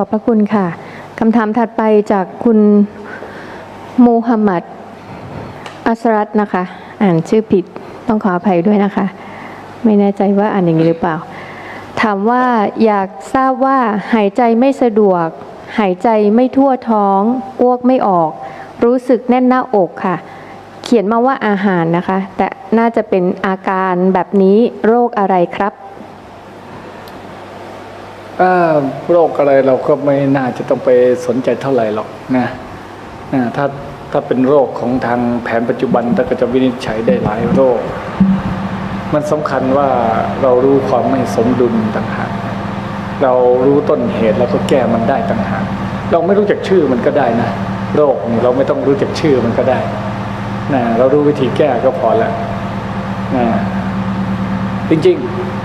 ขอบพระคุณค่ะคำถามถัดไปจากคุณมูฮัมหมัดอัสรัตนะคะ อ่านชื่อผิดต้องขออภัยด้วยนะคะ ไม่แน่ใจว่าอ่านอย่างนี้หรือเปล่า ถามว่าอยากทราบว่าหายใจไม่สะดวก หายใจไม่ทั่วท้องอ้วกไม่ออก รู้สึกแน่นหน้าอกค่ะ เขียนมาว่าอาหารนะคะ แต่น่าจะเป็นอาการแบบนี้โรคอะไรครับ โรคอะไรเราก็ไม่น่าจะต้องไปสนใจเท่าไหร่หรอกนะนะถ้าถ้าเป็นโรคของทางแผนปัจจุบันเราก็จะวินิจฉัยได้หลายโรค มันสำคัญว่าเรารู้ความไม่สมดุลต่างหากเรารู้ต้นเหตุแล้วก็แก้มันได้ต่างหากเราไม่รู้จักชื่อมันก็ได้นะโรคนี่เราไม่ต้องรู้จักชื่อมันก็ได้นะเรารู้วิธีแก้ก็พอแล้วนะจริงๆ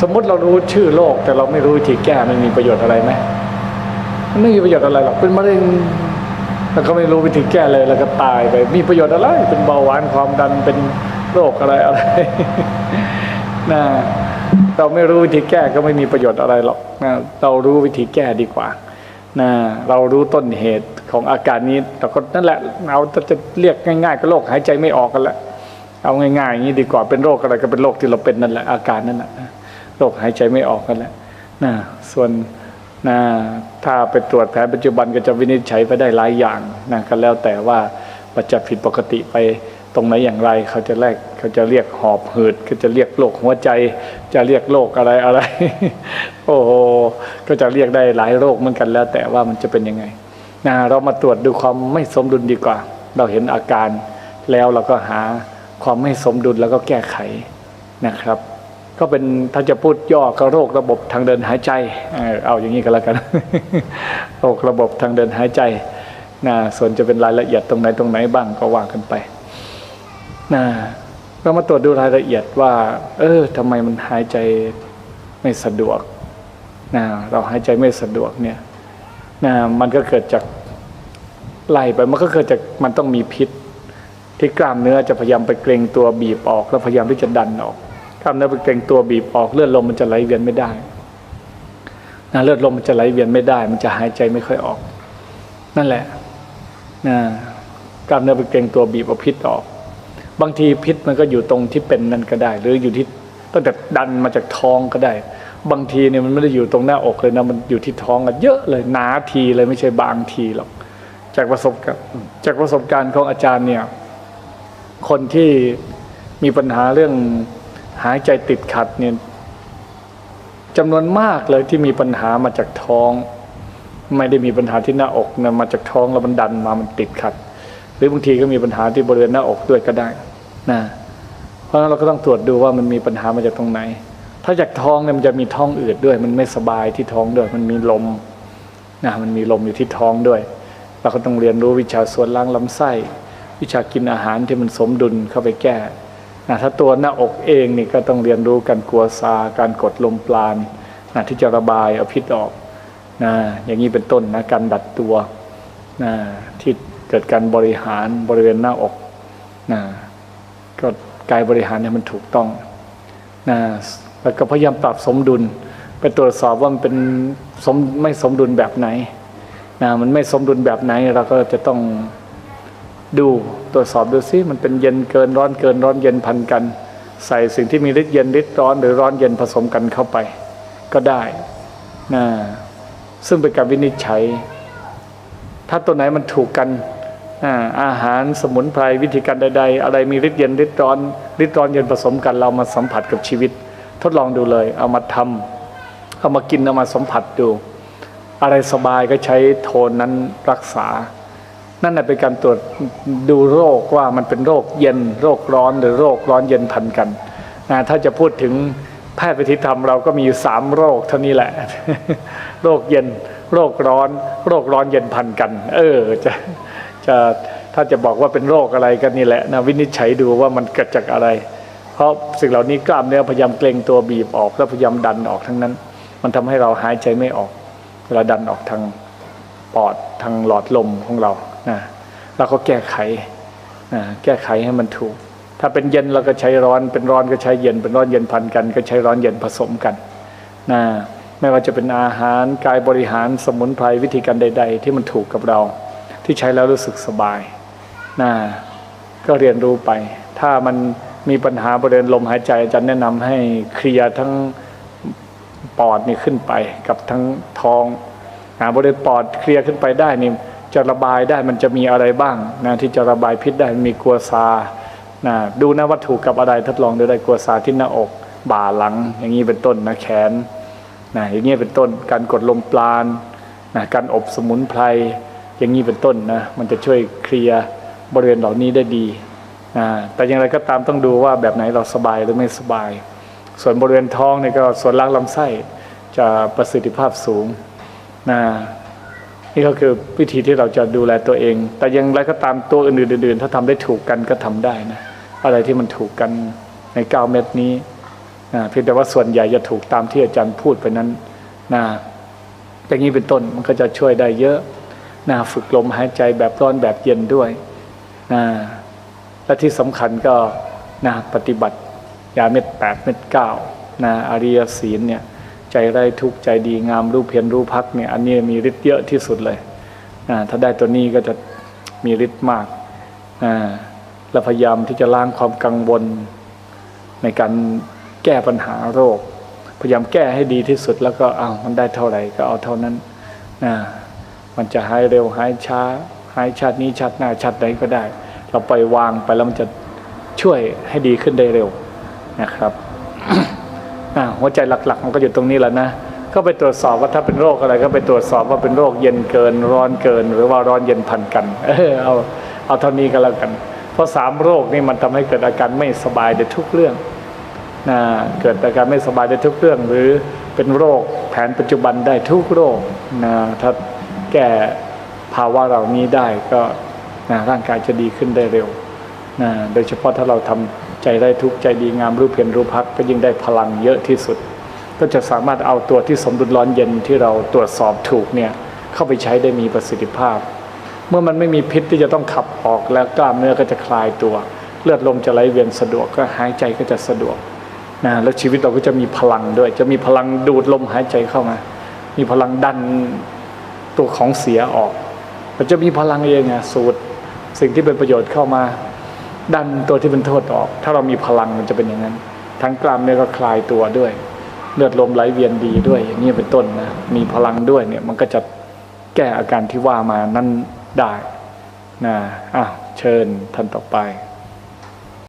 สมมติเรารู้ชื่อโรคแต่เราไม่รู้วิธีแก้มันมีประโยชน์อะไรไหมมันไม่มีประโยชน์อะไรหรอกเป็นมะเร็งแล้วก็ไม่รู้วิธีแก้เลยแล้วก็ตายไป มีประโยชน์อะไร เป็นเบาหวานความดันเป็นโรคอะไรอะไรนะเราไม่รู้วิธีแก้ก็ไม่มีประโยชน์อะไรหรอกนะเรารู้วิธีแก้ดีกว่านะเรารู้ต้นเหตุของอาการนี้เราก็นั่นแหละเอาจะเรียกง่ายๆก็โรคหายใจไม่ออกกันละเอาง่ายๆอย่างนี้ดีกว่าเป็นโรคอะไรก็เป็นโรคที่เราเป็นนั่นแหละอาการนั่นแหละ โรคหายใจไม่ออกกันแหละนะส่วนนะถ้าไปตรวจแผนปัจจุบันก็จะวินิจฉัยไปได้หลายอย่างนะก็แล้วแต่ว่ามันจะผิดปกติไปตรงไหนอย่างไร เขาจะแรกเขาจะเรียกหอบหืดเขาจะเรียกโรคหัวใจ จะเรียกโรคอะไรอะไร โอ้โหก็จะเรียกได้หลายโรคเหมือนกันแล้ว แต่ว่ามันจะเป็นยังไงนะเรามาตรวจดูความไม่สมดุลดีกว่า เราเห็นอาการแล้วเราก็หาความไม่สมดุลแล้วก็แก้ไขนะครับ ก็เป็นถ้าจะพูดย่อก็โรคระบบทางเดินหายใจ เอาอย่างนี้ก็แล้วกัน โรคระบบทางเดินหายใจนะส่วนจะเป็นรายละเอียดตรงไหนตรงไหนบ้างก็ว่ากันไปนะเรามาตรวจดูรายละเอียดว่า เออทำไมมันหายใจไม่สะดวกนะเราหายใจไม่สะดวกเนี่ยนะมันก็เกิดจากไล่ไปมันก็เกิดจากมันต้องมีพิษ ที่กล้ามเนื้อจะพยายามไปเกรงตัวบีบออก แล้วพยายามที่จะดันออก กล้ามเนื้อไปเกรงตัวบีบออกเลือดลมมันจะไหลเวียนไม่ได้นะเลือดลมมันจะไหลเวียนไม่ได้ มันจะหายใจไม่ค่อยออก นั่นแหละนะกล้ามเนื้อไปเกรงตัวบีบเอาพิษออก บางทีพิษมันก็อยู่ตรงที่เป็นนั่นก็ได้ หรืออยู่ที่ตั้งแต่ดันมาจากท้องก็ได้ บางทีเนี่ยมันไม่ได้อยู่ตรงหน้าอกเลยนะมันอยู่ที่ท้องกันเยอะเลยหนาทีเลยไม่ใช่บางทีหรอกจากประสบการณ์จากประสบการณ์ของอาจารย์เนี่ย คนที่มีปัญหาเรื่อง หายใจติดขัดเนี่ยจำนวนมากเลยที่มีปัญหามาจากท้อง ไม่ได้มีปัญหาที่หน้าอกนะมาจากท้องแล้วมันดันมามันติดขัด หรือบางทีก็มีปัญหาที่บริเวณหน้าอกด้วยก็ได้นะเพราะฉะนั้นเราก็ต้องตรวจดูว่ามันมีปัญหามาจากตรงไหน ถ้าจากท้องเนี่ยมันจะมีท้องอืดด้วย มันไม่สบายที่ท้องด้วย มันมีลมนะมันมีลมอยู่ที่ท้องด้วยเราก็ต้องเรียนรู้วิชาส่วนล้างลำไส้ วิชากินอาหารที่มันสมดุลเข้าไปแก้ นะถ้าตัวหน้าอกเองนี่ก็ต้องเรียนรู้การกลัวซา การกดลมปราณนะที่จะระบายเอาพิษออกนะอย่างนี้เป็นต้นนะการดัดตัวนะที่เกิดการบริหารบริเวณหน้าอกนะก็กายบริหารเนี่ยมันถูกต้องนะแล้วก็พยายามปรับสมดุล ไปตรวจสอบว่ามันเป็นสมไม่สมดุลแบบไหนนะมันไม่สมดุลแบบไหนเราก็จะต้อง ดูตรวจสอบดูซิมันเป็นเย็นเกินร้อนเกินร้อนเย็นพันกัน ใส่สิ่งที่มีฤทธิ์เย็นฤทธิ์ร้อนหรือร้อนเย็นผสมกันเข้าไป ก็ได้นะซึ่งเป็นการวินิจฉัย ถ้าตัวไหนมันถูกกันอาหารสมุนไพรวิธีการใด ๆ อะไรมีฤทธิ์เย็นฤทธิ์ร้อนฤทธิ์ร้อนเย็นผสมกันเรามาสัมผัสกับชีวิต ทดลองดูเลย เอามาทำเอามากินเอามาสัมผัสดู อะไรสบายก็ใช้โทนนั้นรักษา นั่นเป็นการตรวจดูโรคว่ามันเป็นโรคเย็นโรคร้อนหรือโรคร้อนเย็นพันกันนะถ้าจะพูดถึงแพทย์วิธีธรรมเราก็มีอยู่สามโรคเท่านี้แหละ โรคเย็น โรคร้อน โรคร้อนเย็นพันกัน เออจะจะถ้าจะบอกว่าเป็นโรคอะไรกันนี่แหละนะวินิจฉัยดูว่ามันเกิดจากอะไร เพราะสิ่งเหล่านี้กล้ามเนื้อพยายามเกรงตัวบีบออกแล้วพยายามดันออกทั้งนั้น มันทำให้เราหายใจไม่ออกเวลาดันออกทางปอดทางหลอดลมของเรา เราก็แก้ไขนะแก้ไขให้มันถูก ถ้าเป็นเย็นเราก็ใช้ร้อน เป็นร้อนก็ใช้เย็น เป็นร้อนเย็นพันกัน ก็ใช้ร้อนเย็นผสมกันนะไม่ว่าจะเป็นอาหารกายบริหารสมุนไพรวิธีการใด ๆ ที่มันถูกกับเรา ที่ใช้แล้วรู้สึกสบายนะก็เรียนรู้ไป ถ้ามันมีปัญหาบริเวณลมหายใจอาจารย์แนะนำให้เคลียร์ทั้งปอดนี่ขึ้นไปกับทั้งท้องนะบริเวณปอดเคลียร์ขึ้นไปได้นี่ จะระบายได้มันจะมีอะไรบ้างนะที่จะระบายพิษได้มีกัวซานะดูนะวัตถุกับอะไรทดลองดูได้กัวซาที่หน้าอก บ่าหลัง อย่างนี้เป็นต้นนะแขนนะอย่างนี้เป็นต้นการกดลมปราณนะการอบสมุนไพรอย่างนี้เป็นต้นนะมันจะช่วยเคลียร์บริเวณเหล่านี้ได้ดีนะแต่อย่างไรก็ตามต้องดูว่าแบบไหนเราสบายหรือไม่สบาย ส่วนบริเวณท้องเนี่ยก็ส่วนล่างลำไส้จะประสิทธิภาพสูงนะ นี่ก็คือวิธีที่เราจะดูแลตัวเอง แต่ย่างไรก็ตามตัวอื่นๆ ถ้าทำได้ถูกกันก็ทำได้นะอะไรที่มันถูกกันในเก้าเม็ดนี้นะเพียงแต่ว่าส่วนใหญ่จะถูกตามที่อาจารย์พูดไปนั้นนะอย่างนี้เป็นต้นมันก็จะช่วยได้เยอะนะฝึกลมหายใจแบบร้อนแบบเย็นด้วยนะและที่สำคัญก็นะปฏิบัติยาเม็ดแปดเม็ดเก้านะอริยศีลเนี่ย ใจไร้ทุกข์ใจดีงามรู้เพียรรู้พักเนี่ยอันนี้มีฤทธิ์เยอะที่สุดเลยถ้าได้ตัวนี้ก็จะมีฤทธิ์มากนะและพยายามที่จะล้างความกังวล ในการแก้ปัญหาโรค พยายามแก้ให้ดีที่สุดแล้วก็เอามันได้เท่าไหร่ก็เอาเท่านั้นนะมันจะหายเร็วหายช้าหายชาตินี้ชาติหน้าชาติใดก็ได้ เราปล่อยวางไปแล้วมันจะช่วยให้ดีขึ้นได้เร็วนะครับ หัวใจหลักๆ มันก็อยู่ตรงนี้แหละนะก็ไปตรวจสอบว่าถ้าเป็นโรคอะไรก็ไปตรวจสอบว่าเป็นโรคเย็นเกินร้อนเกิน หรือว่าร้อนเย็นพันกัน เออเอาเอาเท่านี้ก็แล้วกัน เพราะสามโรคนี่มันทำให้เกิดอาการไม่สบายในทุกเรื่องนะเกิดอาการไม่สบายในทุกเรื่อง หรือเป็นโรคแผนปัจจุบันได้ทุกโรคนะถ้าแก้ภาวะเหล่านี้ได้ก็นะร่างกายจะดีขึ้นได้เร็วนะโดยเฉพาะถ้าเราทำ ใจได้ทุกใจดีงามรู้เพียรรู้พักก็ยิ่งได้พลังเยอะที่สุด ก็จะสามารถเอาตัวที่สมดุลร้อนเย็นที่เราตรวจสอบถูกเนี่ยเข้าไปใช้ได้มีประสิทธิภาพ เมื่อมันไม่มีพิษที่จะต้องขับออกแล้วกล้ามเนื้อก็จะคลายตัว เลือดลมจะไหลเวียนสะดวกก็หายใจก็จะสะดวกนะแล้วชีวิตเราก็จะมีพลังด้วย จะมีพลังดูดลมหายใจเข้ามา มีพลังดันตัวของเสียออก มันจะมีพลังเองไงสูดสิ่งที่เป็นประโยชน์เข้ามา ดันตัวที่เป็นโทษออก ถ้าเรามีพลังมันจะเป็นอย่างนั้น ทั้งกล้ามเนื้อก็คลายตัวด้วย เลือดลมไหลเวียนดีด้วย อย่างนี้เป็นต้นนะ มีพลังด้วยเนี่ยมันก็จะแก้อาการที่ว่ามานั่นได้นะอ้าวเชิญท่านต่อไป